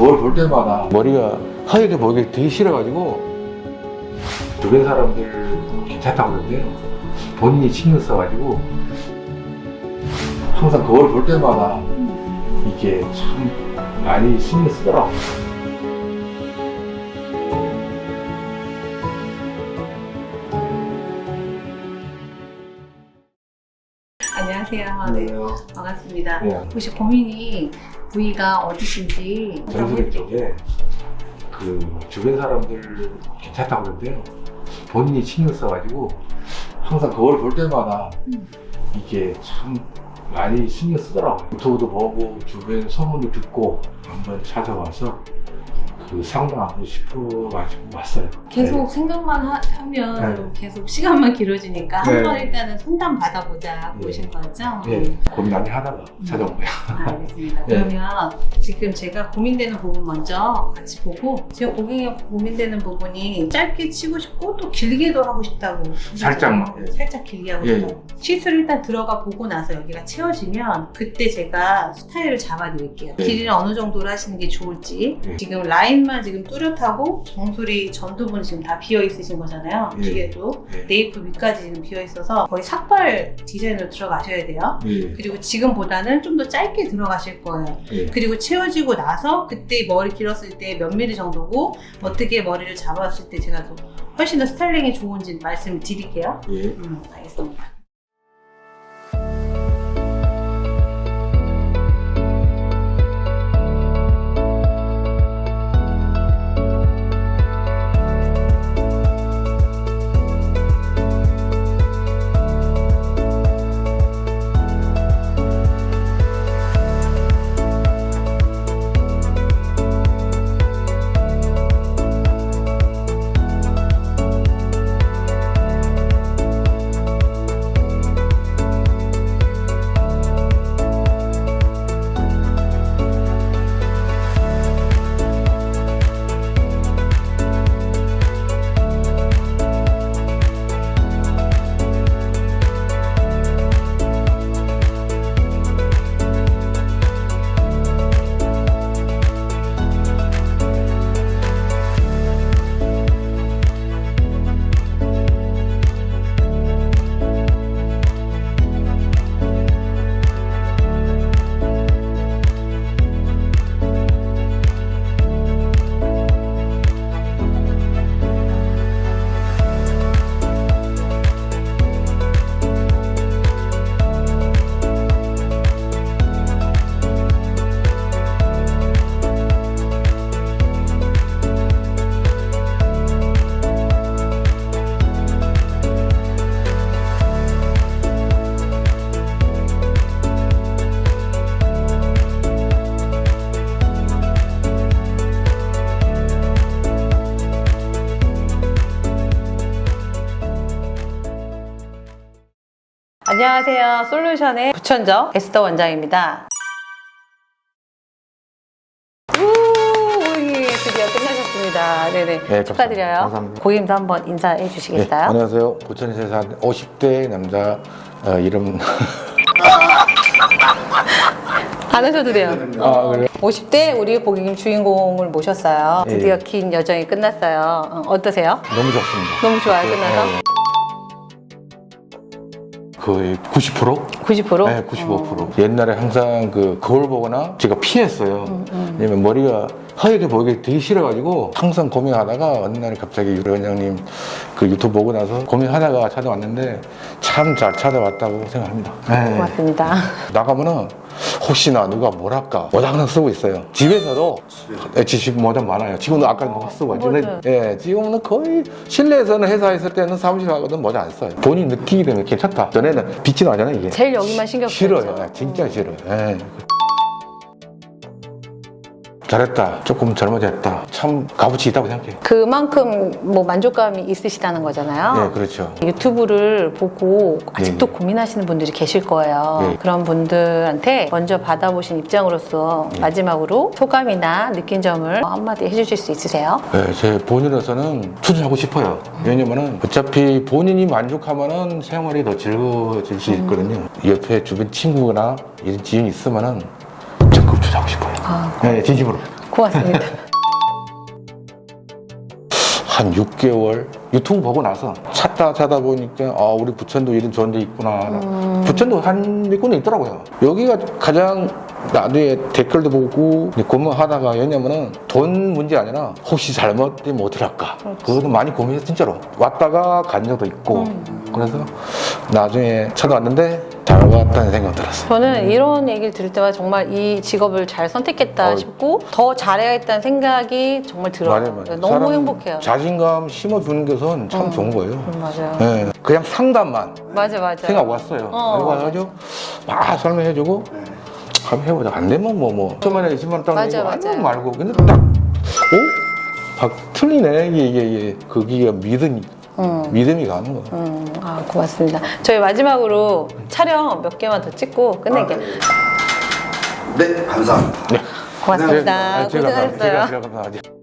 거울 볼 때마다 머리가 하얗게 보이기 되게 싫어가지고 주변 사람들 괜찮다고 그러는데요. 본인이 신경 써가지고 항상 거울 볼 때마다 이게 참 많이 신경 쓰더라고요. 안녕하세요. 네, 반갑습니다. 네. 혹시 고민이 부위가 어디신지 전술 쪽에 그 주변 사람들 괜찮다고 그러는데요. 본인이 신경 써가지고 항상 거울 볼 때마다 음. 이게 참 많이 신경 쓰더라고요. 유튜브도 보고 주변 소문도 듣고 한번 찾아와서 그 상담하고 싶어가지고 왔어요. 계속 생각만 하, 면 네. 계속 시간만 길어지니까 네. 한번 일단은 상담 받아보자 네. 보신 거죠? 네, 고민 많이 하다가 찾아온 거예요. 아, 알겠습니다. 네. 그러면 지금 제가 고민되는 부분 먼저 같이 보고 제가 고객이 고민되는 부분이 짧게 치고 싶고 또 길게도 하고 싶다고 살짝만. 예. 살짝 길게 하고 예, 싶다고 시술 일단 들어가 보고 나서 여기가 채워지면 그때 제가 스타일을 잡아드릴게요. 네. 길이를 어느 정도로 하시는 게 좋을지 예. 지금 라인만 지금 뚜렷하고 정수리 전두분 지금 다 비어 있으신 거잖아요. 예. 뒤에도 예. 네이프 위까지 지금 비어 있어서 거의 삭발 디자인으로 들어가셔야 돼요. 예, 그리고 지금보다는 좀 더 짧게 들어가실 거예요. 예. 그리고 채워지고 나서 그때 머리 길었을 때 몇 미리 정도고 어떻게 머리를 잡았을 때 제가 더 훨씬 더 스타일링이 좋은지 말씀을 드릴게요. 예. 음, 알겠습니다. 안녕하세요. 솔루션의 부천적 에스더 원장입니다. 드디어 끝나셨습니다. 네네. 네, 축하드려요. 감사합니다. 고객님도 한번 인사해 네, 주시겠어요? 안녕하세요. 부천에서 산 50대 남자 어, 이름 안 하셔도 돼요. 아 그래요? 50대 우리 고객님 주인공을 모셨어요. 예. 드디어 긴 여정이 끝났어요. 어, 어떠세요? 너무 좋습니다. 너무 좋아요, 끝나서? 네. 거의 90%? 90%? 네, 95%. 옛날에 항상 그 거울 보거나 제가 피했어요. 음, 왜냐면 머리가 하얗게 보이기 되게 싫어가지고 항상 고민하다가 어느 날 갑자기 유리 원장님 그 유튜브 보고 나서 고민하다가 찾아왔는데 참 잘 찾아왔다고 생각합니다. 네. 고맙습니다. 나가면은 혹시나 누가 뭐랄까 모자 항상 쓰고 있어요. 집에서도 예, 집 모자 많아요. 지금도 아까 모자 쓰고. 맞아요. 예, 지금은 거의 실내에서는 회사 있을 때는 사무실 가거든 모자 안 써요. 본인 느끼기 때문에 괜찮다. 전에는 빛이 나잖아요 이게. 제일 여기만 신경 싫어요. 쓰죠. 예, 진짜 싫어요. 예. 잘했다. 조금 젊어졌다. 참 값어치 있다고 생각해요. 그만큼 뭐 만족감이 있으시다는 거잖아요. 네, 그렇죠. 유튜브를 보고 아직도 네. 고민하시는 분들이 계실 거예요. 네. 그런 분들한테 먼저 받아보신 입장으로서 네. 마지막으로 소감이나 느낀 점을 한마디 해주실 수 있으세요? 네, 제 본인으로서는 추천하고 싶어요. 왜냐면은 어차피 본인이 만족하면은 생활이 더 즐거워질 수 있거든요. 옆에 주변 친구나 이런 지인이 있으면은 적극 추천하고 싶어요. 아, 네, 진심으로. 고맙습니다. 한 6개월? 유튜브 보고 나서 찾다 찾다 보니까 아 우리 부천도 이런 좋은 데 있구나. 부천도 한 군데 있더라고요. 여기가 가장 나중에 댓글도 보고 고민하다가 왜냐면은 돈 문제 아니라 혹시 잘못되면 어떡할까? 그것도 많이 고민해서 진짜로 왔다가 간 적도 있고. 그래서 나중에 찾아왔는데 잘 왔다는 생각 들었어요 저는 이런 얘기를 들을 때마다 정말 이 직업을 잘 선택했다 어. 싶고 더 잘해야겠다는 생각이 정말 들어요. 맞아요, 맞아요. 너무 사람 행복해요. 자신감 심어주는 것은 참 음. 좋은 거예요 음, 맞아요. 예, 그냥 상담만 맞아 맞아. 생각 왔어요. 어. 와가지고 막 설명해주고 한번 해보자. 안 되면 뭐 뭐. 20만 원 맞아, 내고 맞아. 아니면 말고 근데 딱 어? 박 틀리네 이게 이게, 이게 믿음이 음. 믿음이 가는 거야. 음, 아 고맙습니다. 저희 마지막으로 촬영 몇 개만 더 찍고 끝낼게요. 네, 감사합니다. 고맙습니다. 아, 제가 고생하셨어요. 제가 제가 감사하지.